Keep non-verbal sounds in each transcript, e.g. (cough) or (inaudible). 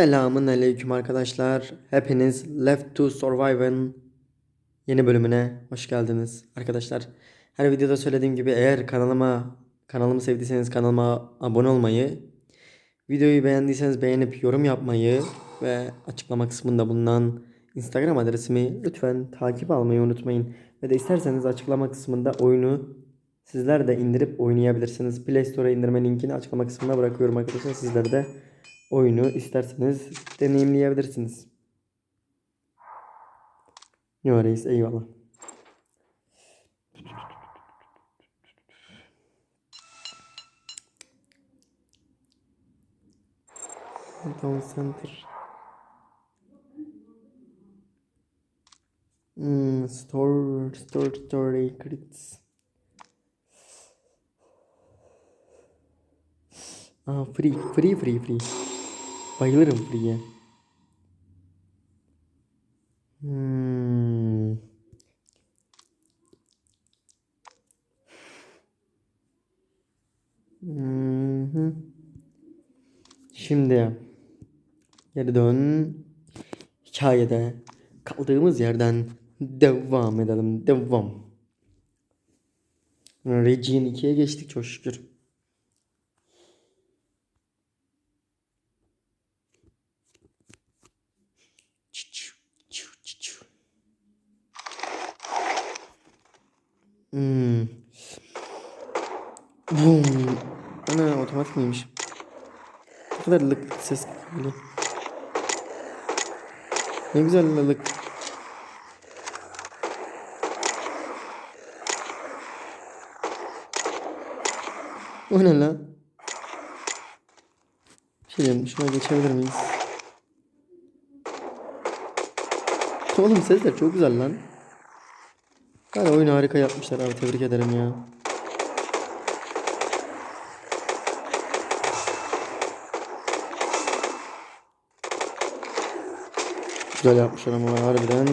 Selamun aleyküm arkadaşlar. Hepiniz Left to Survive'ın yeni bölümüne hoş geldiniz arkadaşlar. Her videoda söylediğim gibi eğer kanalıma kanalımı sevdiyseniz kanalıma abone olmayı, videoyu beğendiyseniz beğenip yorum yapmayı ve açıklama kısmında bulunan Instagram adresimi lütfen takip almayı unutmayın. Ve de isterseniz açıklama kısmında oyunu sizler de indirip oynayabilirsiniz. Play Store'a indirme linkini açıklama kısmına bırakıyorum arkadaşlar. Sizler de oyunu isterseniz deneyimleyebilirsiniz. Yo reis eyvallah. Town Center. Hmm, store, store, story, crits. Aa, free, free, free, free. Bayılırım free'ye. Hmm. Mhm. Şimdi geri dön. Hikayede kaldığımız yerden devam edelim. Devam. Region 2'ye geçtik çok şükür. Hmm. Boom. Ana otomatik miymiş? Ne kadar lık ses geliyor. Ne güzel lık. O ne lan? Şey diyeyim, şuna geçebilir miyiz? Oğlum sesler çok güzel lan. Hala oyunu harika yapmışlar abi tebrik ederim ya. Güzel yapmışlar ama harbiden.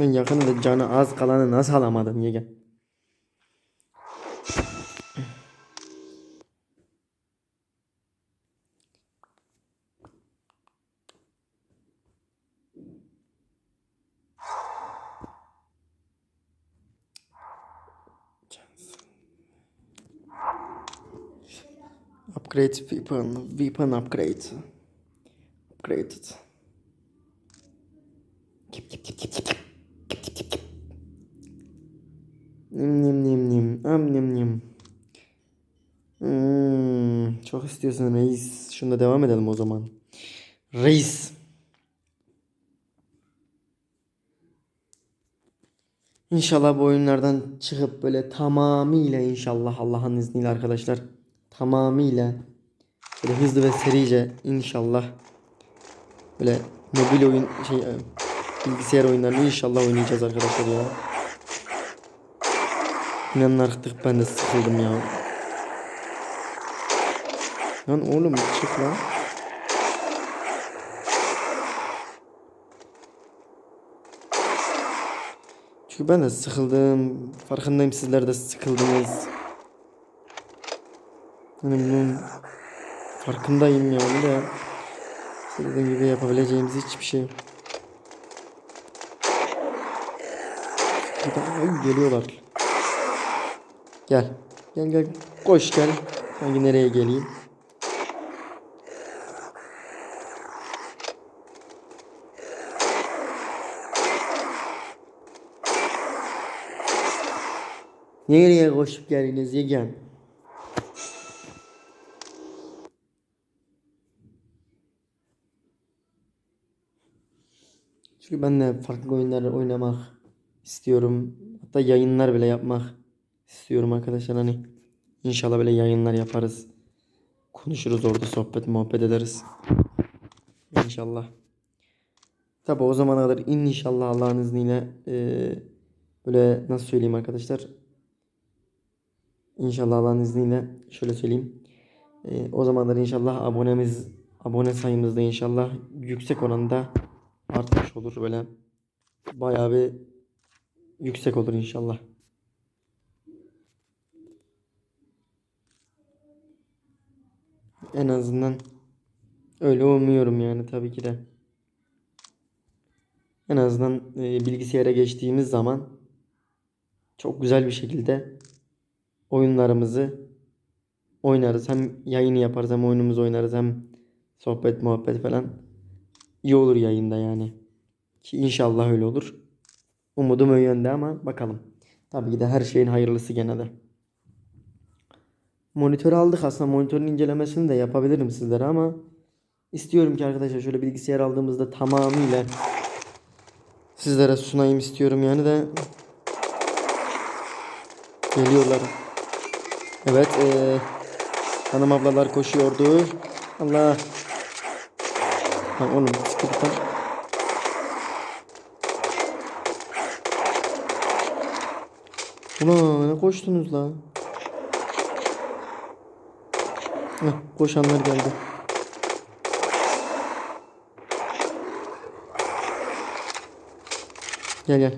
Ben yakında canı az kalanı nasıl alamadım Yege? Upgrade weapon, weapon upgrade. Upgraded. Nim nim nim nim. Am nim nim. Hmm, çok istiyorsun reis. Şunda devam edelim o zaman. Reis. İnşallah bu oyunlardan çıkıp böyle tamamıyla inşallah Allah'ın izniyle arkadaşlar tamamıyla böyle hızlı ve serice inşallah böyle mobil oyun şey e, bilgisayar oyunlarını inşallah oynayacağız arkadaşlar ya. İnanın artık ben de sıkıldım ya. Lan oğlum çık lan. Çünkü ben de sıkıldım. Farkındayım sizler de sıkıldınız. Hani bunun farkındayım yani de dediğim gibi yapabileceğimiz hiçbir şey yok. Ay, geliyorlar. Gel. Gel gel. Koş gel. Hangi nereye geleyim? Nereye koşup geldiniz Yegen? Çünkü ben de farklı oyunlar oynamak istiyorum. Hatta yayınlar bile yapmak istiyorum arkadaşlar. Hani inşallah böyle yayınlar yaparız. Konuşuruz orada sohbet muhabbet ederiz. İnşallah. Tabi o zamana kadar inşallah Allah'ın izniyle eee, böyle nasıl söyleyeyim arkadaşlar. İnşallah Allah'ın izniyle şöyle söyleyeyim. Eee, o zamanlar inşallah abonemiz abone sayımız da inşallah yüksek oranda artmış olur böyle. Bayağı bir yüksek olur inşallah. En azından öyle umuyorum yani tabii ki de. En azından e, bilgisayara geçtiğimiz zaman çok güzel bir şekilde oyunlarımızı oynarız. Hem yayını yaparız hem oyunumuzu oynarız hem sohbet muhabbet falan. İyi olur yayında yani. Ki inşallah öyle olur. Umudum o yönde ama bakalım. Tabii ki de her şeyin hayırlısı gene de. Monitörü aldık aslında monitörün incelemesini de yapabilirim sizlere ama istiyorum ki arkadaşlar şöyle bilgisayar aldığımızda tamamıyla sizlere sunayım istiyorum yani de geliyorlar. Evet eee hanım ablalar koşuyordu. Allah. Lan oğlum sıkıntı. Ulan ne koştunuz la? Heh, koşanlar geldi. Gel gel.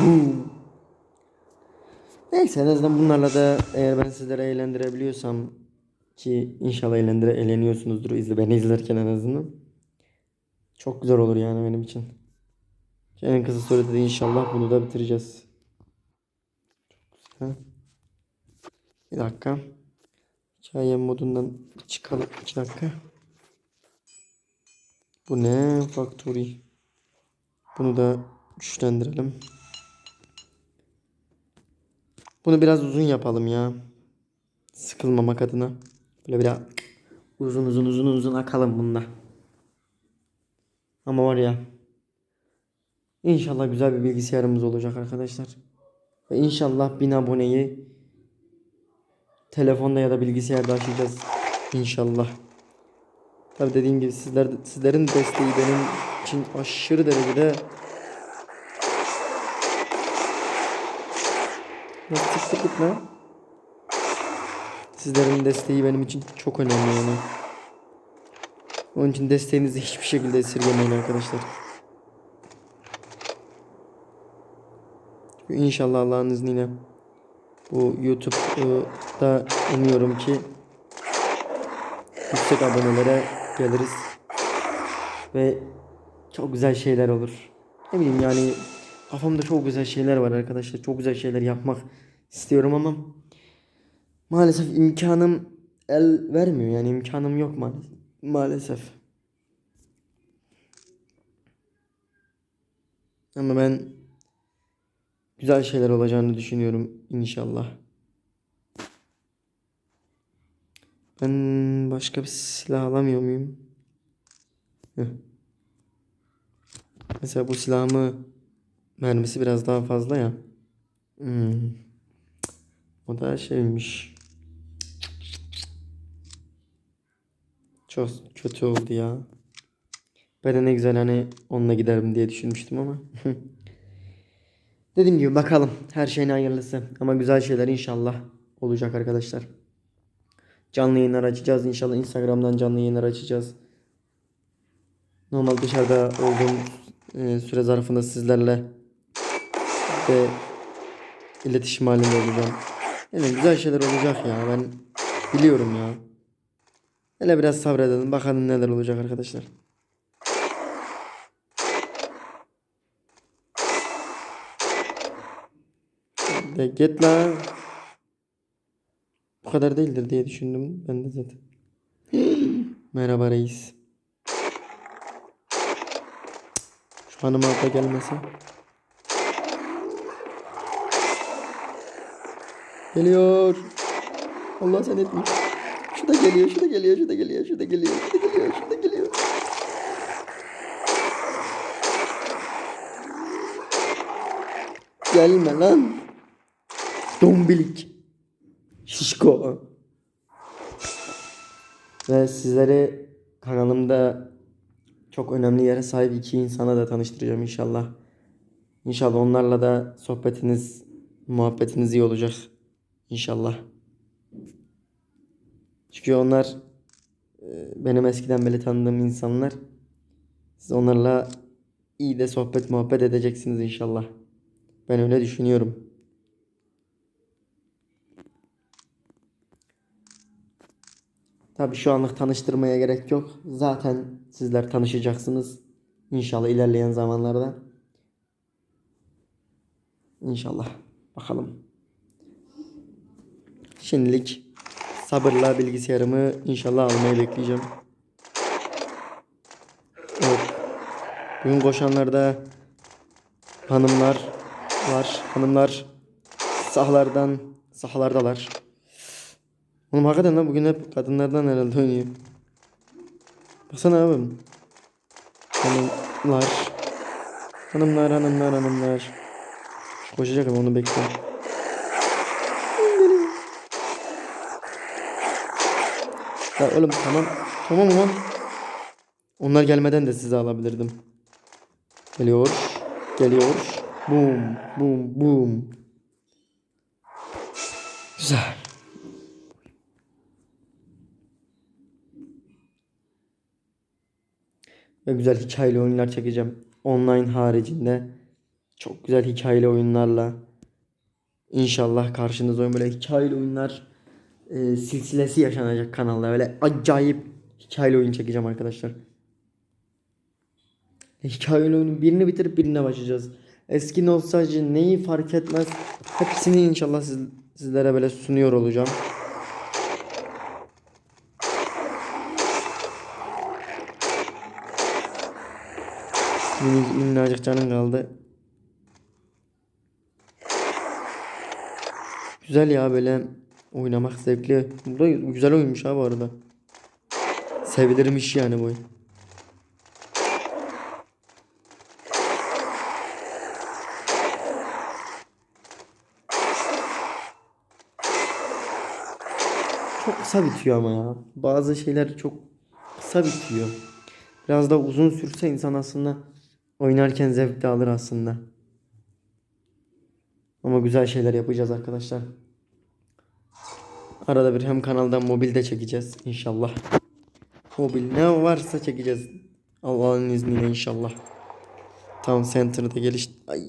Boom. Neyse en azından bunlarla da eğer ben sizlere eğlendirebiliyorsam ki inşallah eğlendire eğleniyorsunuzdur izle beni izlerken en azından. Çok güzel olur yani benim için. En kısa sürede de inşallah bunu da bitireceğiz. Çok güzel. Bir dakika. Hikaye modundan çıkalım. İki dakika. Bu ne? Factory. Bunu da güçlendirelim. Bunu biraz uzun yapalım ya. Sıkılmamak adına. Böyle biraz uzun uzun uzun uzun akalım bunda. Ama var ya. İnşallah güzel bir bilgisayarımız olacak arkadaşlar. Ve inşallah 1000 aboneyi telefonda ya da bilgisayarda aşacağız. İnşallah. Tabi dediğim gibi sizler sizlerin desteği benim için aşırı derecede Nasıl çıktı git lan? Sizlerin desteği benim için çok önemli yani. Onun için desteğinizi hiçbir şekilde esirgemeyin arkadaşlar. Çünkü İnşallah Allah'ın izniyle bu YouTube'da umuyorum ki yüksek abonelere geliriz ve çok güzel şeyler olur. Ne bileyim yani kafamda çok güzel şeyler var arkadaşlar. Çok güzel şeyler yapmak istiyorum ama maalesef imkanım el vermiyor. Yani imkanım yok ma maalesef. Ama ben güzel şeyler olacağını düşünüyorum inşallah. Ben başka bir silah alamıyor muyum? Heh. Mesela bu silahımı mermisi biraz daha fazla ya. Hmm. O da şeymiş. Çok kötü oldu ya. Ben de ne güzel hani onunla giderim diye düşünmüştüm ama. (laughs) Dediğim gibi bakalım. Her şeyin hayırlısı. Ama güzel şeyler inşallah olacak arkadaşlar. Canlı yayınlar açacağız. İnşallah Instagram'dan canlı yayınlar açacağız. Normal dışarıda olduğum e, süre zarfında sizlerle de iletişim halinde olacağım. Yani güzel şeyler olacak ya. Ben biliyorum ya. Hele biraz sabredelim. Bakalım neler olacak arkadaşlar. De git la. Bu kadar değildir diye düşündüm. Ben de zaten. Merhaba reis. Şu hanım abla gelmese. Geliyor. Allah sen etme. Şu da geliyor, şu da geliyor, şu da geliyor, şu da geliyor, şu da geliyor, şu da geliyor. Gelme lan. Dombilik. Şişko. Ve sizleri kanalımda çok önemli yere sahip iki insana da tanıştıracağım inşallah. İnşallah onlarla da sohbetiniz, muhabbetiniz iyi olacak. İnşallah. Çünkü onlar e, benim eskiden beri tanıdığım insanlar. Siz onlarla iyi de sohbet muhabbet edeceksiniz inşallah. Ben öyle düşünüyorum. Tabii şu anlık tanıştırmaya gerek yok. Zaten sizler tanışacaksınız. İnşallah ilerleyen zamanlarda. İnşallah. Bakalım. Şimdilik sabırla bilgisayarımı inşallah almayı bekleyeceğim. Evet. Bugün koşanlarda hanımlar var. Hanımlar sahalardan sahalardalar. Oğlum hakikaten lan bugün hep kadınlardan herhalde oynuyor. Baksana abim. Hanımlar. Hanımlar hanımlar hanımlar. Koşacak ama onu bekliyorum. Ya oğlum tamam. Tamam ulan. Onlar gelmeden de sizi alabilirdim. Geliyor. Geliyor. Boom. Boom. Boom. Güzel. Ve güzel hikayeli oyunlar çekeceğim. Online haricinde. Çok güzel hikayeli oyunlarla. İnşallah karşınızda böyle hikayeli oyunlar e, silsilesi yaşanacak kanalda. Böyle acayip hikayeli oyun çekeceğim arkadaşlar. Hikayeli oyunun birini bitirip birine başlayacağız. Eski nostalji neyi fark etmez. Hepsini inşallah siz, sizlere böyle sunuyor olacağım. Minicik minnacık canın kaldı. Güzel ya böyle oynamak zevkli. Bu da güzel oyunmuş ha bu arada. Sevilirmiş yani bu oyun. Çok kısa bitiyor ama ya. Bazı şeyler çok kısa bitiyor. Biraz da uzun sürse insan aslında oynarken zevk de alır aslında. Ama güzel şeyler yapacağız arkadaşlar. Arada bir hem kanaldan mobilde çekeceğiz inşallah. Mobil ne varsa çekeceğiz. Allah'ın izniyle inşallah. Tam Center'da geliş... Ay.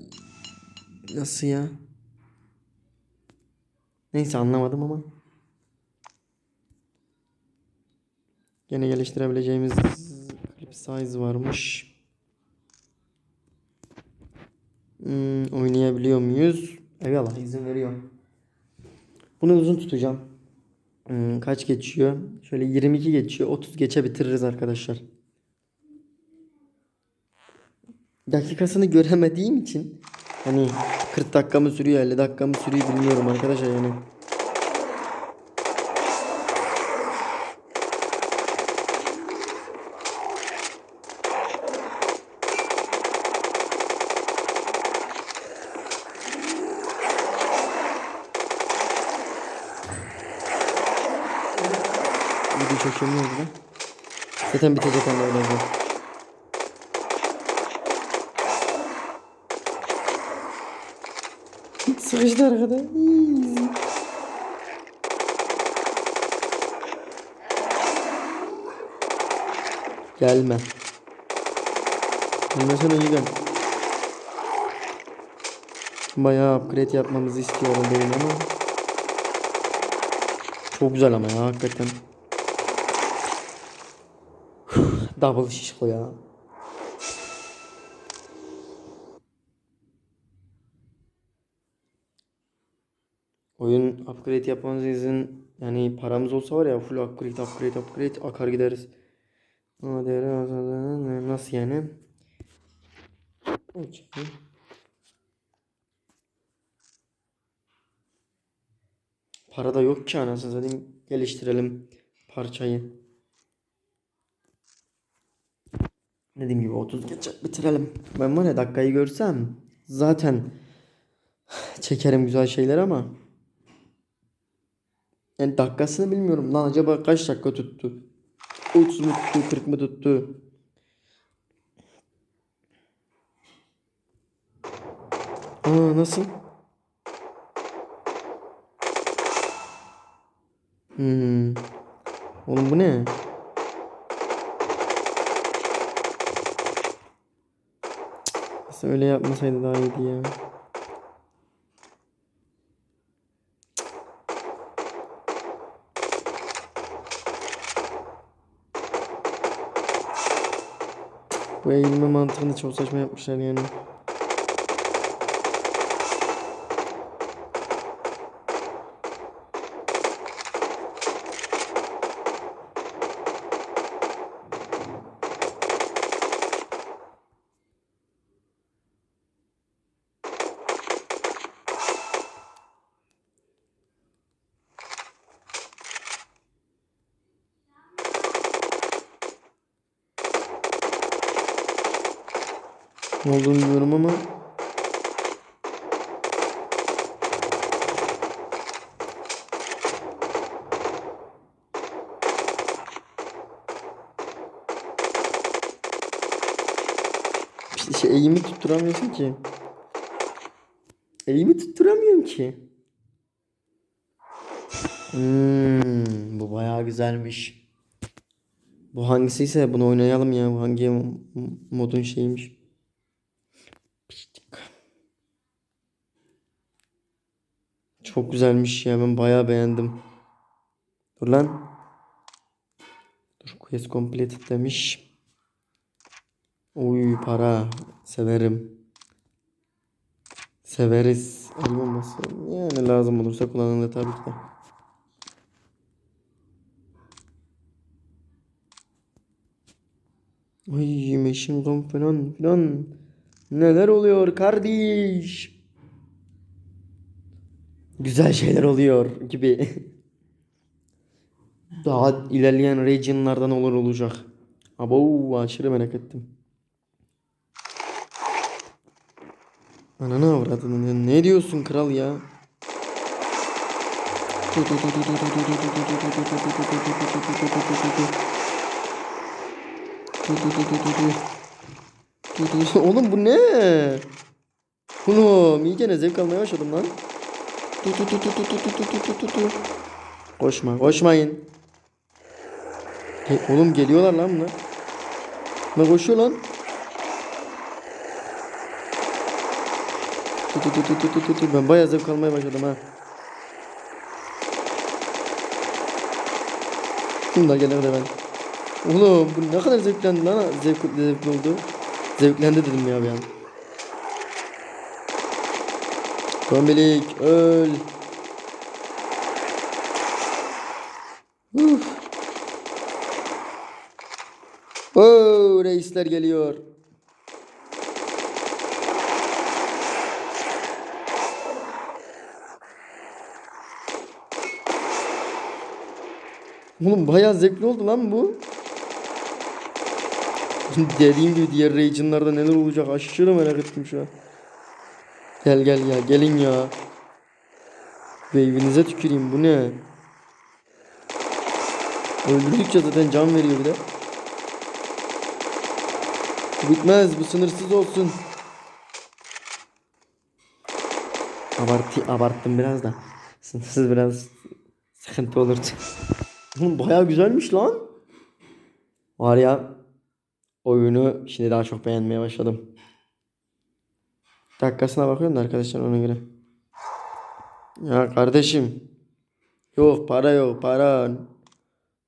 Nasıl ya? Neyse anlamadım ama. Gene geliştirebileceğimiz clip size varmış. Hmm, oynayabiliyor muyuz? Eyvallah izin veriyor. Bunu uzun tutacağım. Hmm, kaç geçiyor? Şöyle 22 geçiyor. 30 geçe bitiririz arkadaşlar. Dakikasını göremediğim için hani 40 dakika mı sürüyor 50 dakika mı sürüyor bilmiyorum arkadaşlar yani. Video çekemiyoruz da. Zaten bitecek ama öyle olacak. Sıkıştı arkada. Gelme. Gelmesene iyi gel. Bayağı upgrade yapmamızı istiyorum benim ama. Çok güzel ama ya hakikaten. Double şişko ya. Oyun upgrade yapmamız izin yani paramız olsa var ya full upgrade upgrade upgrade akar gideriz. Ama değeri azalığının nasıl yani? Okey. Para da yok ki anasını satayım. Geliştirelim parçayı. Dediğim gibi 30 geçe bitirelim. Ben var ya dakikayı görsem zaten çekerim güzel şeyler ama yani dakikasını bilmiyorum lan acaba kaç dakika tuttu? 30 mu tuttu 40 mı tuttu? Aa nasıl? Hmm. Oğlum bu ne? Aslında öyle yapmasaydı daha iyiydi ya. Bu eğilme mantığını çok saçma yapmışlar yani. Ne olduğunu bilmiyorum ama Bir şey eğimi tutturamıyorsun ki. Eğimi tutturamıyorum ki. Hmm, bu bayağı güzelmiş. Bu hangisiyse bunu oynayalım ya. Bu hangi modun şeyiymiş. Çok güzelmiş ya ben bayağı beğendim. Dur lan. Dur quest completed demiş. Uy para severim. Severiz. El bombası. Yani lazım olursa kullanılır tabii ki de. Ay machine gun falan filan. Neler oluyor kardeş? Güzel şeyler oluyor gibi. Daha ilerleyen regionlardan olur olacak. Abo aşırı merak ettim. Ananı avradını ne diyorsun kral ya? Oğlum bu ne? Oğlum iyice zevk almaya başladım lan. Koşma, koşmayın. Ge- Oğlum geliyorlar lan bunlar. Ne koşuyor lan? Tu tu tu tu tu tu tu tu. Ben bayağı zevk almaya başladım ha. Bunlar gelene de ben. Oğlum bu ne kadar zevklendi lan. Zevk, zevkli oldu. Zevklendi dedim ya bir an. Kombilik öl. Uf. Oo, reisler geliyor. Oğlum bayağı zevkli oldu lan bu. (laughs) Dediğim gibi diğer regionlarda neler olacak aşırı merak ettim şu an. Gel gel ya gelin ya. Wave'inize tüküreyim bu ne? Öldürdükçe zaten can veriyor bir de. Bitmez bu sınırsız olsun. Abartı, abarttım biraz da. Sınırsız biraz sıkıntı olurdu. Oğlum bayağı güzelmiş lan. Var ya oyunu şimdi daha çok beğenmeye başladım. Dakikasına bakıyorum da arkadaşlar ona göre. Ya kardeşim. Yok para yok para.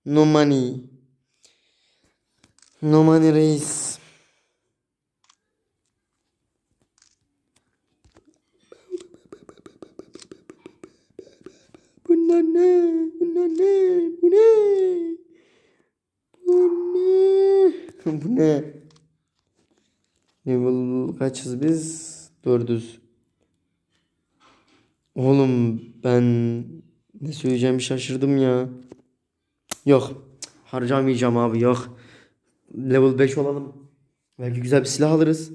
No money. No money reis. Bunlar ne? Bunlar ne? Bu ne? Bu ne? (laughs) Bu ne? Level kaçız biz? Dördüz. Oğlum ben ne söyleyeceğimi şaşırdım ya. Yok. Harcamayacağım abi yok. Level 5 olalım. Belki güzel bir silah alırız.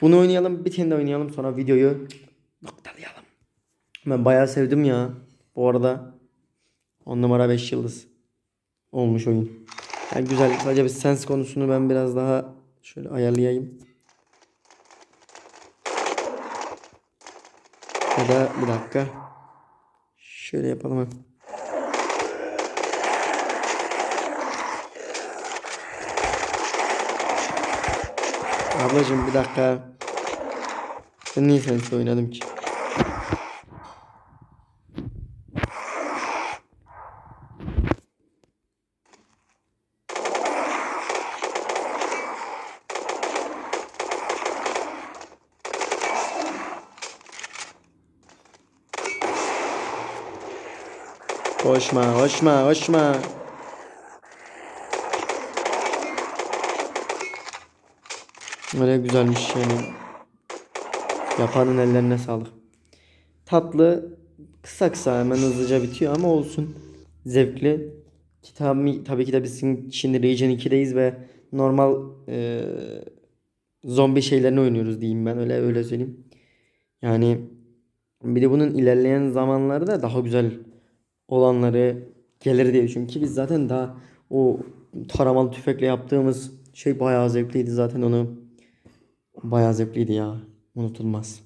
Bunu oynayalım. Bir tane de oynayalım. Sonra videoyu noktalayalım. Ben bayağı sevdim ya. Bu arada 10 numara 5 yıldız olmuş oyun. Yani güzel. Sadece bir sens konusunu ben biraz daha şöyle ayarlayayım. Ya da bir dakika. Şöyle yapalım. ha. Ablacığım bir dakika. Ben niye sensiz oynadım ki? Koşma, koşma, koşma. Öyle güzelmiş yani. Yapanın ellerine sağlık. Tatlı kısa kısa hemen hızlıca bitiyor ama olsun. Zevkli. Kitabı tabii ki de biz şimdi Region 2'deyiz ve normal e, zombi şeylerini oynuyoruz diyeyim ben öyle öyle söyleyeyim. Yani bir de bunun ilerleyen zamanlarda daha güzel olanları gelir diye düşünüyorum. Ki biz zaten daha o taramalı tüfekle yaptığımız şey bayağı zevkliydi zaten onu. Bayağı zevkliydi ya. Unutulmaz.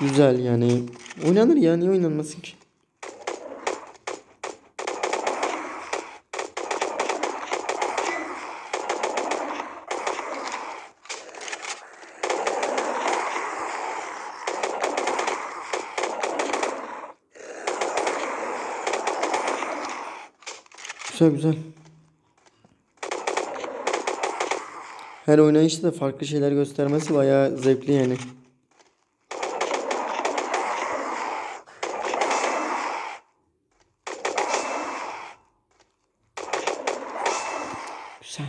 Güzel yani. Oynanır ya. Niye oynanmasın ki? Güzel güzel. Her oynayışta da farklı şeyler göstermesi bayağı zevkli yani. Güzel.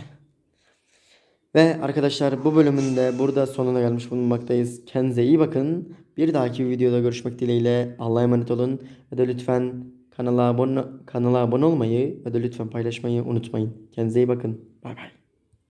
Ve arkadaşlar bu bölümün de burada sonuna gelmiş bulunmaktayız. Kendinize iyi bakın. Bir dahaki videoda görüşmek dileğiyle. Allah'a emanet olun. Ve de lütfen kanala abone, kanala abone olmayı ve de lütfen paylaşmayı unutmayın. Kendinize iyi bakın. Bay bay.